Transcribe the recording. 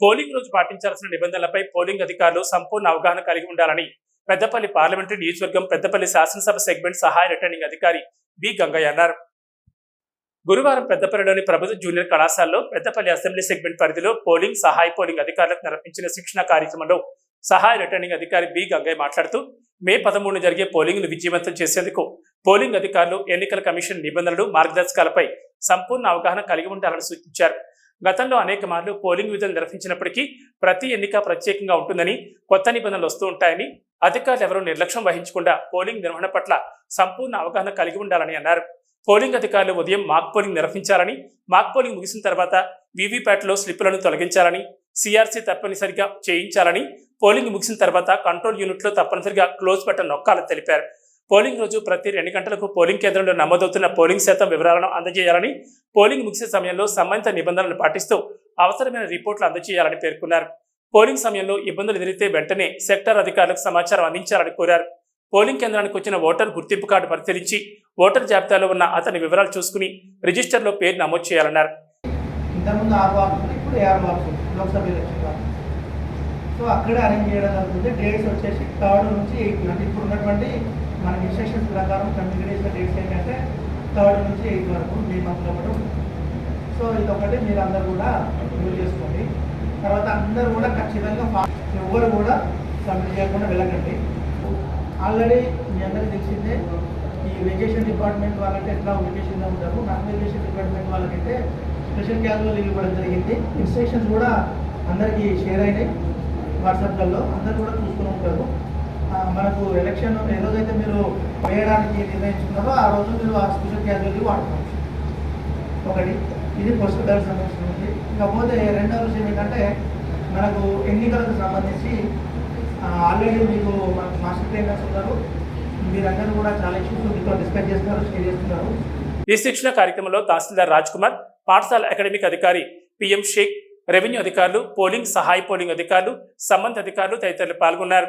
Polling రోజు పాటించాల్సిన నిబంధనలపై పోలింగ్ అధికారులు సంపూర్ణ అవగాహన కలిగి ఉండాలని పెద్దపల్లి పార్లమెంటరీ నియోజకవర్గం పెద్దపల్లి శాసనసభ సెగ్మెంట్ సహాయ రిటర్నింగ్ అధికారి బి గంగయ్య అన్నారు. గురువారం పెద్దపల్లిలోని ప్రభుత్వ జూనియర్ కళాశాలలో పెద్దపల్లి అసెంబ్లీ సెగ్మెంట్ పరిధిలో పోలింగ్ సహాయ పోలింగ్ అధికారులకు నిర్వహించిన శిక్షణ కార్యక్రమంలో సహాయ రిటర్నింగ్ అధికారి బి గంగయ్య మాట్లాడుతూ మే పదమూడు జరిగే పోలింగ్ను విజయవంతం చేసేందుకు పోలింగ్ అధికారులు ఎన్నికల కమిషన్ నిబంధనలు మార్గదర్శకాలపై సంపూర్ణ అవగాహన కలిగి ఉండాలని సూచించారు. గతంలో అనేక మార్లు పోలింగ్ విధులు నిర్వహించినప్పటికీ ప్రతి ఎన్నిక ప్రత్యేకంగా ఉంటుందని కొత్త నిబంధనలు వస్తూ ఉంటాయని అధికారులు ఎవరూ నిర్లక్ష్యం వహించకుండా పోలింగ్ నిర్వహణ పట్ల సంపూర్ణ అవగాహన కలిగి ఉండాలని అన్నారు. పోలింగ్ అధికారులు ఉదయం మాక్ పోలింగ్ నిర్వహించాలని మాక్ పోలింగ్ ముగిసిన తర్వాత వీవీప్యాట్లో స్లిప్పులను తొలగించాలని సిఆర్సీ తప్పనిసరిగా చేయించాలని పోలింగ్ ముగిసిన తర్వాత కంట్రోల్ యూనిట్లో తప్పనిసరిగా క్లోజ్ బటన్ నొక్కాలని తెలిపారు. పోలింగ్ రోజు ప్రతి రెండు గంటలకు పోలింగ్ కేంద్రంలో నమోదవుతున్న పోలింగ్ శాతం వివరాలను అందజేయాలని పోలింగ్ ముగిసే సమయంలో సంబంధిత నిబంధనలు పాటిస్తూ అవసరమైన రిపోర్ట్లు అందజేయాలని పేర్కొన్నారు. పోలింగ్ సమయంలో ఇబ్బందులు ఎదిరితే వెంటనే సెక్టర్ అధికారులకు సమాచారం అందించాలని కోరారు. పోలింగ్ కేంద్రానికి వచ్చిన ఓటర్ గుర్తింపు కార్డు పరిశీలించి ఓటర్ జాబితాలో ఉన్న అతని వివరాలు చూసుకుని రిజిస్టర్లో పేరు నమోదు చేయాలన్నారు. సో అక్కడే అరేంజ్ చేయడం జరుగుతుంది. డేట్స్ వచ్చేసి థర్డ్ నుంచి ఎయిత్ అంటే ఇప్పుడు ఉన్నటువంటి మన ఇన్స్ట్రక్షన్స్ ప్రకారం కమ్యూనిటీ చేసిన డేట్స్ ఏంటంటే థర్డ్ నుంచి ఎయిత్ వరకు మీ మంత్ లోపల సో ఇది మీరు అందరు కూడా యూజ్ చేసుకోండి. తర్వాత అందరూ కూడా ఖచ్చితంగా ఎవరు ఎవ్వరు కూడా సబ్మిట్ చేయకుండా వెళ్ళకండి. ఆల్రెడీ మీ అందరికీ తెలిసిందే ఈ వెకేషన్ డిపార్ట్మెంట్ వాళ్ళకి ఎట్లా వెకేషన్గా ఉంటారు? నాన్ వెకేషన్ డిపార్ట్మెంట్ వాళ్ళకైతే స్పెషల్ క్యాజువల్ లీవ్ ఇవ్వడం జరిగింది. ఇన్స్ట్రక్షన్స్ కూడా అందరికీ షేర్ అయినాయి. వాట్సాప్లలో అందరు కూడా చూసుకుని ఉంటారు. మనకు ఎలక్షన్ ఏ రోజైతే మీరు వేయడానికి నిర్ణయించుకున్నారో ఆ రోజు మీరు ఆ స్పెషల్ క్యాజువల్ వాడుకోవచ్చు. ఒకటి ఇది ఫస్ట్ దానికి సంబంధించింది ఇకపోతే రెండవ విషయం ఏంటంటే మనకు ఎన్నికలకు సంబంధించి ఆల్రెడీ మీకు మనకు మాస్టర్ ట్రైనర్స్ ఉన్నారు. మీరందరూ కూడా చాలా ఇష్యూస్ మీతో డిస్కస్ చేస్తున్నారు షేర్ చేస్తున్నారు. ఈ శిక్షణ కార్యక్రమంలో తహసీల్దార్ రాజ్ కుమార్ పాఠశాల అకాడమిక్ అధికారి పిఎం షేక్ రెవెన్యూ అధికారులు పోలింగ్ సహాయ పోలింగ్ అధికారులు సంబంధిత అధికారులు తదితరులు పాల్గొన్నారు.